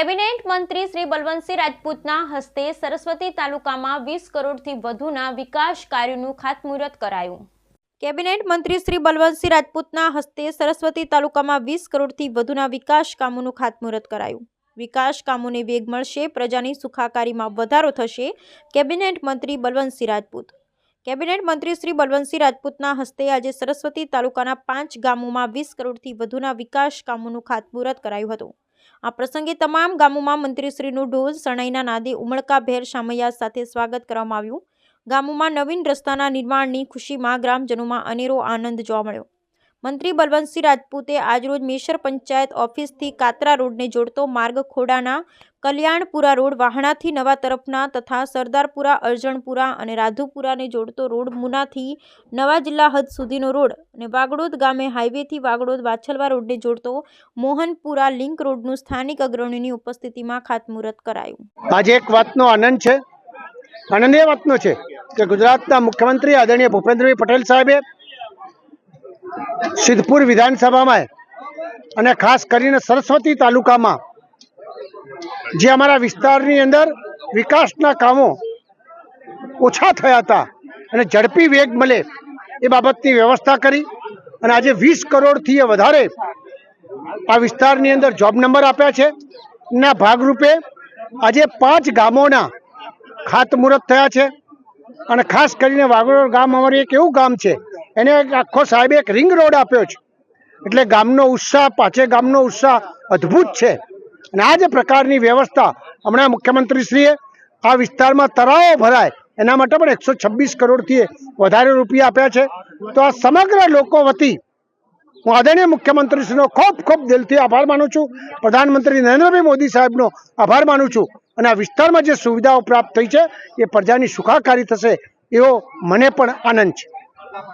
મંત્રી શ્રી બલવંતસિંહ રાજપૂતના હસ્તે સરસ્વતી તાલુકામાં વીસ કરોડથી વધુના વિકાસ કાર્યોનું ખાતમુહૂર્ત કરાયું. કેબિનેટ મંત્રી શ્રી બલવંતસિંહ રાજપૂતના હસ્તે સરસ્વતી તાલુકામાં વીસ કરોડથી વધુના વિકાસ કામોનું ખાતમુહૂર્ત કરાયું. વિકાસ કામોને વેગ મળશે, પ્રજાની સુખાકારીમાં વધારો થશે, કેબિનેટ મંત્રી બલવંતસિંહ રાજપૂત. કેબિનેટ મંત્રી શ્રી બલવંતસિંહ રાજપૂતના હસ્તે આજે સરસ્વતી તાલુકાના પાંચ ગામોમાં વીસ કરોડથી વધુના વિકાસ કામોનું ખાતમુહૂર્ત કરાયું હતું. આ પ્રસંગે તમામ ગામોમાં મંત્રીશ્રીનું ઢોલ શરણાઈના નાદે ઉમળકાભેર શામૈયા સાથે સ્વાગત કરવામાં આવ્યું. ગામોમાં નવીન રસ્તાના નિર્માણની ખુશીમાં ગ્રામજનોમાં અનેરો આનંદ જોવા મળ્યો. મંત્રી બલવંતસિંહ રાજપૂતે આજરોજ મેસર પંચાયત ઓફિસથી કાતરા રોડને જોડતો માર્ગ ખોડાના કલ્યાણપુરા રોડ વાહણાથી નવા તરફના તથા સરદારપુરા, અરજણપુરા અને રાધુપુરાને જોડતો રોડ મુનાથી નવા જિલ્લા હદ સુધીનો રોડ અને વાગડોદ ગામે હાઈવેથી વાગડોદ વાછલવા રોડને જોડતો મોહનપુરા લિંક રોડનું સ્થાનિક અગ્રણીની ઉપસ્થિતિમાં ખાતમુહૂર્ત કરાયું. આજે એક વાતનો આનંદ છે આનંદ એ વાતનો છે કે ગુજરાતના મુખ્યમંત્રી આદરણીય ભૂપેન્દ્રભાઈ પટેલ સાહેબે સિદ્ધપુર વિધાનસભામાં અને ખાસ કરીને સરસ્વતી તાલુકામાં, જે અમારા વિસ્તારની અંદર વિકાસના કામો ઓછા થયા હતા અને ઝડપી વેગ મળે એ બાબતની વ્યવસ્થા કરી અને આજે વીસ કરોડથી વધારે આ વિસ્તારની અંદર જોબ નંબર આપ્યા છે. ના ભાગરૂપે આજે પાંચ ગામોના ખાતમુહૂર્ત થયા છે અને ખાસ કરીને વાગોળ ગામ અમારું એક એવું ગામ છે એને એક આખો સાહેબે એક રિંગ રોડ આપ્યો છે. એટલે ગામનો ઉત્સાહ, પાછે ગામનો ઉત્સાહ અદ્ભુત છે. અને આ જે પ્રકારની વ્યવસ્થા હમણાં મુખ્યમંત્રીશ્રીએ આ વિસ્તારમાં તળાવો ભરાય, એના માટે પણ એકસો છવ્વીસ કરોડથી વધારે રૂપિયા આપ્યા છે. તો આ સમગ્ર લોકો વતી હું આદરણીય મુખ્યમંત્રીશ્રીનો ખૂબ ખૂબ દિલથી આભાર માનું છું. પ્રધાનમંત્રી નરેન્દ્રભાઈ મોદી સાહેબનો આભાર માનું છું. અને આ વિસ્તારમાં જે સુવિધાઓ પ્રાપ્ત થઈ છે, એ પ્રજાની સુખાકારી થશે એવો મને પણ આનંદ છે.